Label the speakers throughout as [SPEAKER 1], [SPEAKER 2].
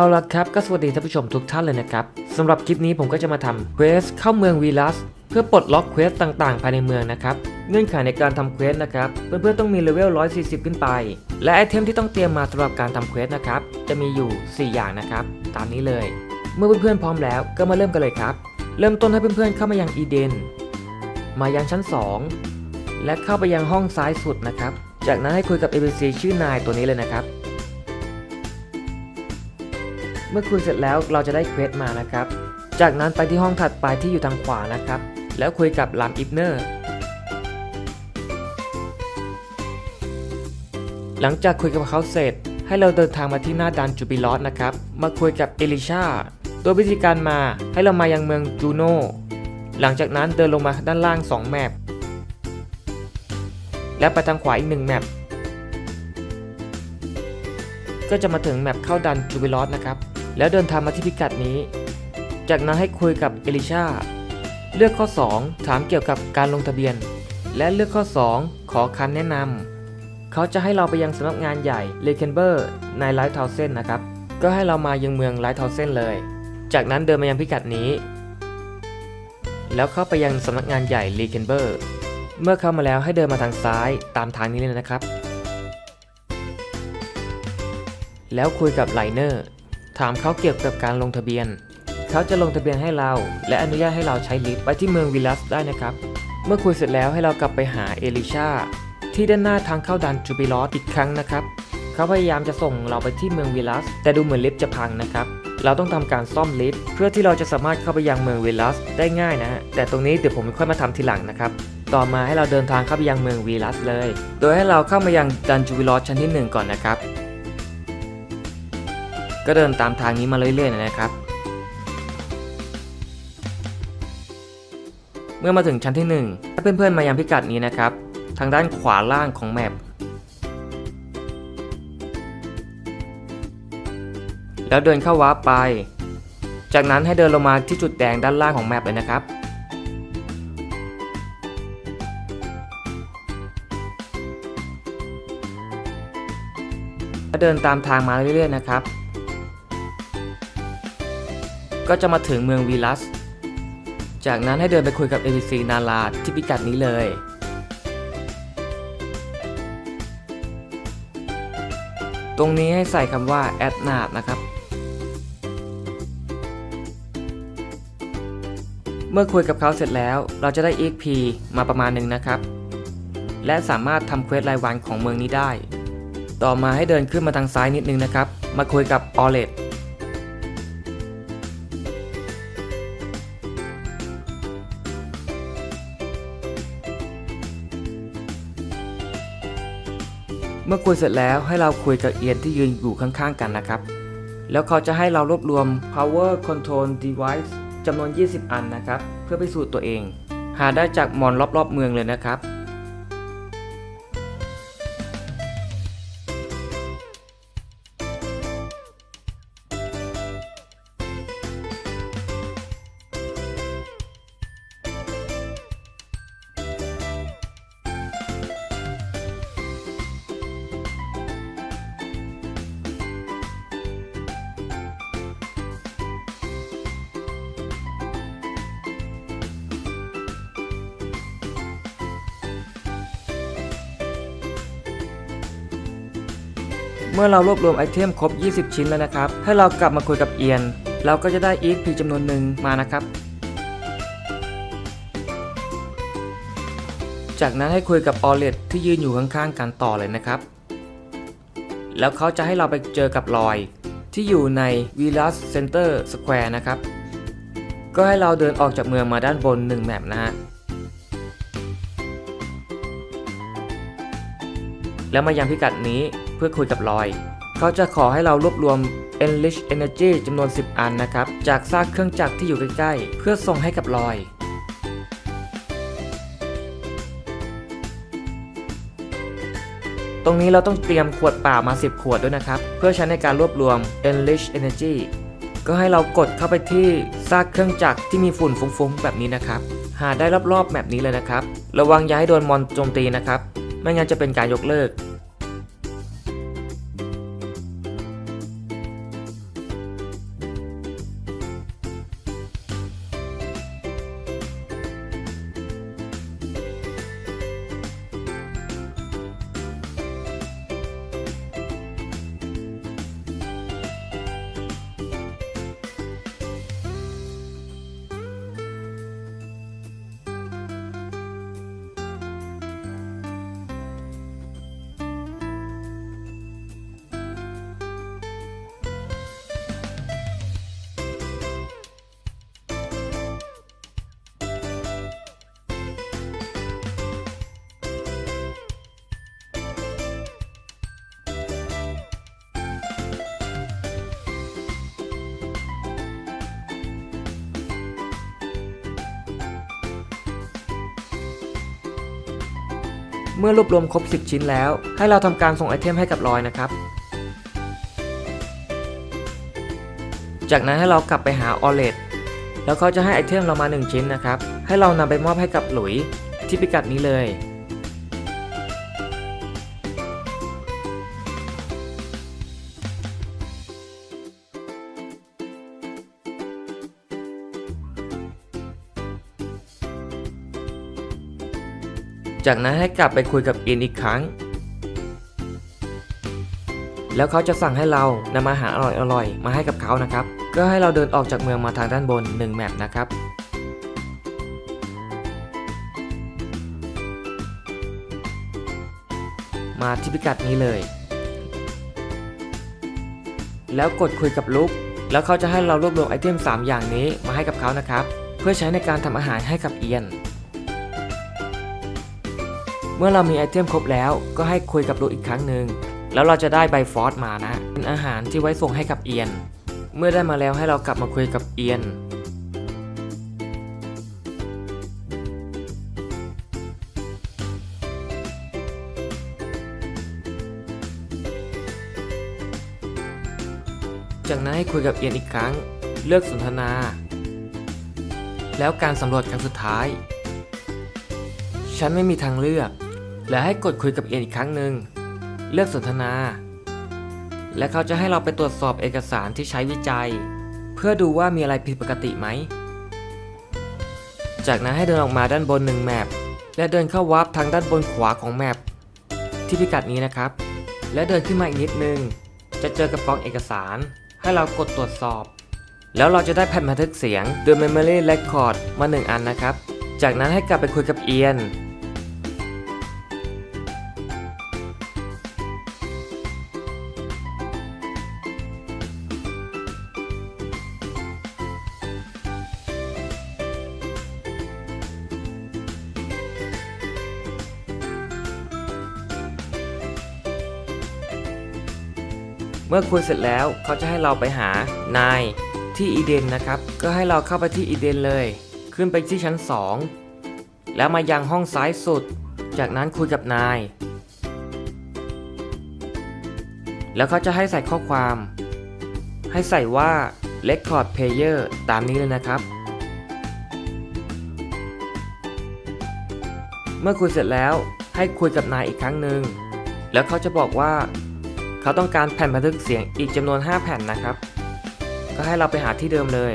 [SPEAKER 1] เอาละครับ ก็สวัสดีท่านผู้ชมทุกท่านเลยนะครับสำหรับคลิปนี้ผมก็จะมาทำเควสเข้าเมืองวีลัสเพื่อปลดล็อกเควสต่างๆ ภายในเมืองนะครับ เงื่อนไขในการทำเควสนะครับ เพื่อนๆต้องมีเลเวล 140 ขึ้นไป และไอเทมที่ต้องเตรียมมาสำหรับการทำเควสนะครับ จะมีอยู่ 4 อย่างนะครับ ตามนี้เลย เมื่อเพื่อนๆพร้อมแล้วก็มาเริ่มกันเลยครับ เริ่มต้นให้เพื่อนๆเข้ามายังอีเดน มายังชั้น 2 และเข้าไปยังห้องซ้ายสุดนะครับ จากนั้นให้คุยกับ ABC ชื่อนายตัวนี้เลยนะครับ เมื่อคุยเสร็จแล้วเราจะได้เควสมานะครับ จากนั้นไปที่ห้องถัดไปที่อยู่ทางขวานะครับ แล้วคุยกับลามอิฟเนอร์หลังจากคุยกับเขาเสร็จ ให้เราเดินทางมาที่หน้าดันจูบิลอสนะครับ มาคุยกับเอลิชาตัววิธีการมาให้เรามายังเมืองจูโน่หลังจากนั้นเดินลงมาด้านล่าง 2 แมปและไปทางขวาอีก1แมปก็จะมาถึงแมปเข้าดันจูบิลอสนะครับ แล้วเดินทางมาที่พิกัดนี้ จากนั้นให้คุยกับเอลิชา เลือกข้อ 2 ถามเกี่ยวกับการลงทะเบียน และเลือกข้อ 2 ขอคำแนะนำ เขาจะให้เราไปยังสำนักงานใหญ่เลเคนเบอร์ในไลท์เทาเซนนะครับ ก็ให้เรามายังเมืองไลท์เทาเซนเลย จากนั้นเดินมายังพิกัดนี้ แล้วเข้าไปยังสำนักงานใหญ่เลเคนเบอร์เมื่อเข้ามาแล้วให้เดินมาทางซ้ายตามทางนี้เลยนะครับ แล้วคุยกับไลเนอร์ ถามเขาเกี่ยวกับการลงทะเบียน เขาจะลงทะเบียนให้เรา และอนุญาตให้เราใช้ลิฟต์ไปที่เมืองวิลัสได้นะครับ เมื่อคุยเสร็จแล้วให้เรากลับไปหาเอลิชาที่ด้านหน้าทางเข้าดันจูบิลอสอีกครั้งนะครับ เขาพยายามจะส่งเราไปที่เมืองวิลัส แต่ดูเหมือนลิฟต์จะพังนะครับ เราต้องทำการซ่อมลิฟต์เพื่อที่เราจะสามารถเข้าไปยังเมืองวิลัสได้ง่ายนะฮะ แต่ตรงนี้เดี๋ยวผมค่อยมาทำทีหลังนะครับต่อมาให้เราเดินทางเข้าไปยังเมืองวิลัสเลย โดยให้เราเข้ามายังดันจูบิลอสชั้นที่หนึ่งก่อนนะครับ ก็เดินตามทางนี้มาเรื่อยๆนะครับ เมื่อมาถึงชั้นที่ 1 ถ้าเพื่อนๆมายังพิกัดนี้นะครับ ทางด้านขวาล่างของแมปแล้วเดินเข้าวาร์ปไป จากนั้นให้เดินลงมาที่จุดแดงด้านล่างของแมปเลยนะครับแล้วเดินตามทางมาเรื่อยๆนะครับ ก็จะมาถึงเมืองวีลัส จากนั้นให้เดินไปคุยกับ ABC นาลาที่พิกัดนี้เลย ตรงนี้ให้ใส่คำว่าแอดนาดนะครับ เมื่อคุยกับเขาเสร็จแล้ว เราจะได้ EXP มาประมาณหนึ่งนะครับ และสามารถทำเควสรายวันของเมืองนี้ได้ ต่อมาให้เดินขึ้นมาทางซ้ายนิดนึงนะครับ มาคุยกับออเลต มื่อคุยเสร็จแล้วให้เราคุยกับเอียนที่ยืนอยู่ข้างๆกันนะครับ แล้วเขาจะให้เรารวบรวม power control device จำนวน 20 อันนะครับ เพื่อไปสูตรตัวเอง หาได้จากมอนรอบๆเมืองเลยนะครับ เมื่อเรารวบรวมไอเทมครบ 20 ชิ้นแล้วนะครับ ให้เรากลับมาคุยกับเอียน เราก็จะได้ EXP จำนวนหนึ่งมานะครับ จากนั้นให้คุยกับออเลตที่ยืนอยู่ข้างๆกันต่อเลยนะครับ แล้วเขาจะให้เราไปเจอกับลอย ที่อยู่ใน v i l l a s Center Square นะครับ ก็ให้เราเดินออกจากเมืองมาด้านบน 1 แมปนะฮะแล้วมายังพิกัดนี้ พื่อคุยกับลอย เขาจะขอให้เรารวบรวม Enrich Energy จำนวน 10 อันนะครับ จากซากเครื่องจักรที่อยู่ใกล้ๆ เพื่อส่งให้กับลอยตรงนี้เราต้องเตรียมขวดเปล่ามา 10 ขวดด้วยนะครับ เพื่อใช้ในการรวบรวม Enrich Energy ก็ให้เรากดเข้าไปที่ซากเครื่องจักรที่มีฝุ่นฟุ้งๆ แบบนี้นะครับ หาได้รอบๆแบบนี้เลยนะครับ ระวังอย่าให้โดนมอนโจมตีนะครับ ไม่งั้นจะเป็นการยกเลิก เมื่อรวบรวมครบ 10 ชิ้นแล้ว ให้เราทำการส่งไอเทมให้กับลอยนะครับ จากนั้นให้เรากลับไปหาออเลตแล้วเขาจะให้ไอเทมเรามา 1 ชิ้นนะครับ ให้เรานำไปมอบให้กับหลุยที่พิกัดนี้เลย จากนั้นให้กลับไปคุยกับอินอีกครั้ง แล้วเขาจะสั่งให้เรานำอาหารอร่อยๆ มาให้กับเขานะครับ ก็ให้เราเดินออกจากเมืองมาทางด้านบน1แมปนะครับมาที่พิกัดนี้เลย แล้วกดคุยกับลุก แล้วเขาจะให้เรารวบรวมไอเทม 3 อย่างนี้มาให้กับเขานะครับ เพื่อใช้ในการทำอาหารให้กับเอียน เมื่อเรามีไอเทมครบแล้วก็ให้คุยกับลุกอีกครั้งหนึ่งแล้วเราจะได้ใบฟอสมานะ เป็นอาหารที่ไว้ส่งให้กับเอียน เมื่อได้มาแล้วให้เรากลับมาคุยกับเอียน จากนั้นให้คุยกับเอียนอีกครั้ง เลือกสนทนา แล้วการสำรวจครั้งสุดท้าย ฉันไม่มีทางเลือก และให้กดคุยกับเอียนอีกครั้งหนึ่ง เลือกสนทนา และเขาจะให้เราไปตรวจสอบเอกสารที่ใช้วิจัย เพื่อดูว่ามีอะไรผิดปกติไหม จากนั้นให้เดินออกมาด้านบนหนึ่งแมปและเดินเข้าวาร์ปทางด้านบนขวาของแมปที่พิกัดนี้นะครับ และเดินขึ้นมาอีกนิดนึง จะเจอกับกองเอกสาร ให้เรากดตรวจสอบ แล้วเราจะได้แผ่นบันทึกเสียง The Memory Record มา 1 อันนะครับ จากนั้นให้กลับไปคุยกับเอียน เมื่อคุยเสร็จแล้วเขาจะให้เราไปหานายที่อีเดนนะครับ ก็ให้เราเข้าไปที่อีเดนเลย ขึ้นไปที่ชั้น 2 แล้วมายังห้องซ้ายสุด จากนั้นคุยกับนาย แล้วเขาจะให้ใส่ข้อความ ให้ใส่ว่า Record Player ตามนี้เลยนะครับเมื่อคุยเสร็จแล้วให้คุยกับนายอีกครั้งหนึ่ง แล้วเขาจะบอกว่า เขาต้องการแผ่นบันทึกเสียงอีกจำนวน 5 แผ่นนะครับ ก็ให้เราไปหาที่เดิมเลย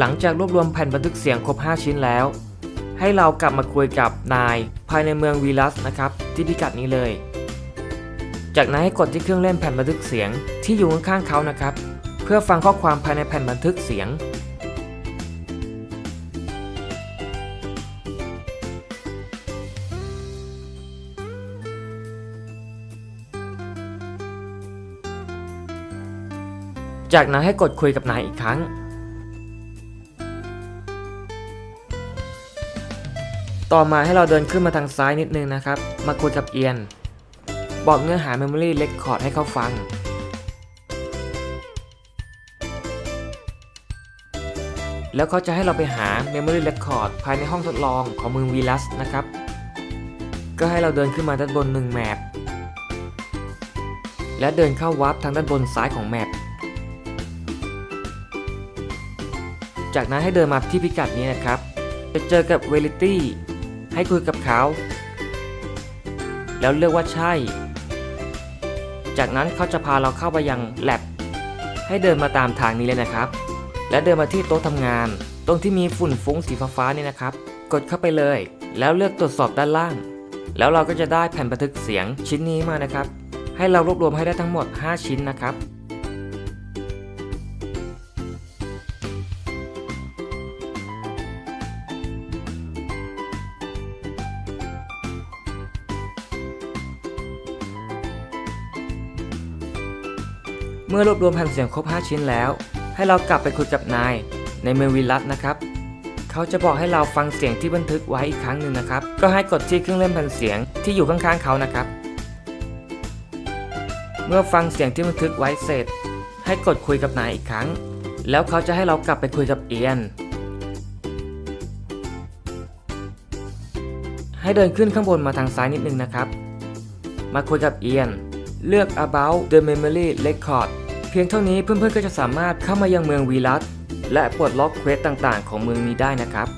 [SPEAKER 1] หลังจากรวบรวมแผ่นบันทึกเสียงครบ 5 ชิ้นแล้ว ให้เรากลับมาคุยกับนาย ภายในเมืองวีลัสนะครับที่พิกัดนี้เลย จากนั้นให้กดที่เครื่องเล่นแผ่นบันทึกเสียงที่อยู่ข้างๆเขานะครับ เพื่อฟังข้อความภายในแผ่นบันทึกเสียง จากนั้นให้กดคุยกับนายอีกครั้ง ต่อมาให้เราเดินขึ้นมาทางซ้ายนิดนึงนะครับ มาคุยกับเอียน บอกเนื้อหา Memory Record ให้เขาฟัง แล้วเขาจะให้เราไปหา Memory Record ภายในห้องทดลองของมือวีลัสนะครับ ก็ให้เราเดินขึ้นมาด้านบนหนึ่งแมปและเดินเข้าวาร์ปทางด้านบนซ้ายของแมปจากนั้นให้เดินมาที่พิกัดนี้นะครับ จะเจอกับเวลิตี้ ให้คุยกับเขา แล้วเลือกว่าใช่ จากนั้นเขาจะพาเราเข้าไปยังแลบให้เดินมาตามทางนี้เลยนะครับ และเดินมาที่โต๊ะทำงาน ตรงที่มีฝุ่นฟุ้งสีฟ้าๆนี่นะครับ กดเข้าไปเลย แล้วเลือกตรวจสอบด้านล่าง แล้วเราก็จะได้แผ่นบันทึกเสียงชิ้นนี้มานะครับ ให้เรารวบรวมให้ได้ทั้งหมด 5 ชิ้นนะครับ เมื่อรวบรวมแผ่นเสียงครบ 5 ชิ้นแล้ว ให้เรากลับไปคุยกับนาย ในเมืองวิลลัสนะครับเขเขาจะบอกให้เราฟังเสียงที่บันทึกไว้อีกครั้งหนึ่งนะครับ ก็ให้กดที่เครื่องเล่นแผ่นเสียงที่อยู่ข้างๆเขานะครับ เมื่อฟังเสียงที่บันทึกไว้เสร็จ ให้กดคุยกับนายอีกครั้ง แล้วเขาจะให้เรากลับไปคุยกับเอียน ให้เดินขึ้นข้างบนมาทางซ้ายนิดนึงนะครับ มาคุยกับเอียน เลือก about the memory record เพียงเท่านี้เพื่อนๆก็จะสามารถเข้ามายังเมืองวีลัสและปลดล็อกเควสต่างๆ ของเมืองนี้ได้นะครับ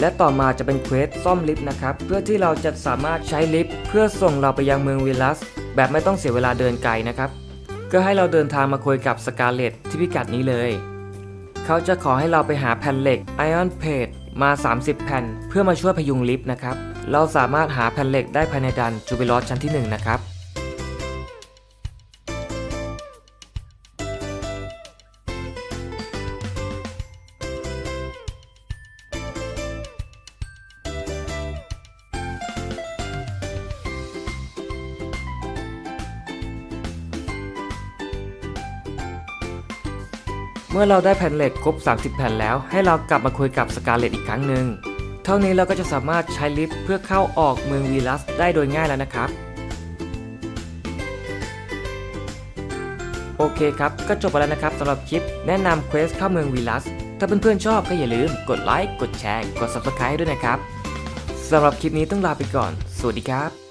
[SPEAKER 1] และต่อมาจะเป็นเควสซ่อมลิฟต์นะครับ เพื่อที่เราจะสามารถใช้ลิฟต์เพื่อส่งเราไปยังเมืองวีลัส แบบไม่ต้องเสียเวลาเดินไกลนะครับ ก็ให้เราเดินทางมาคุยกับสกาเลตที่พิกัดนี้เลย เขาจะขอให้เราไปหาแผ่นเหล็ก Iron Plate มา 30 แผ่น เพื่อมาช่วยพยุงลิฟต์นะครับ เราสามารถหาแผ่นเหล็กได้ภายในดันจูบิลอสชั้นที่ 1 นะครับ มื่อเราได้แผ่นเหล็กครบ 30 แผ่นแล้ว ให้เรากลับมาคุยกับสกาเลตอีกครั้งหนึ่ง เท่านี้เราก็จะสามารถใช้ลิฟต์เพื่อเข้าออกเมืองวีลัสได้โดยง่ายแล้วนะครับ โอเคครับ ก็จบไปแล้วนะครับสำหรับคลิปแนะนำเควสเข้าเมืองวีลัส ถ้าเพื่อนๆชอบก็อย่าลืมกดไลค์ กดแชร์ กด subscribe ด้วยนะครับสำหรับคลิปนี้ต้องลาไปก่อน สวัสดีครับ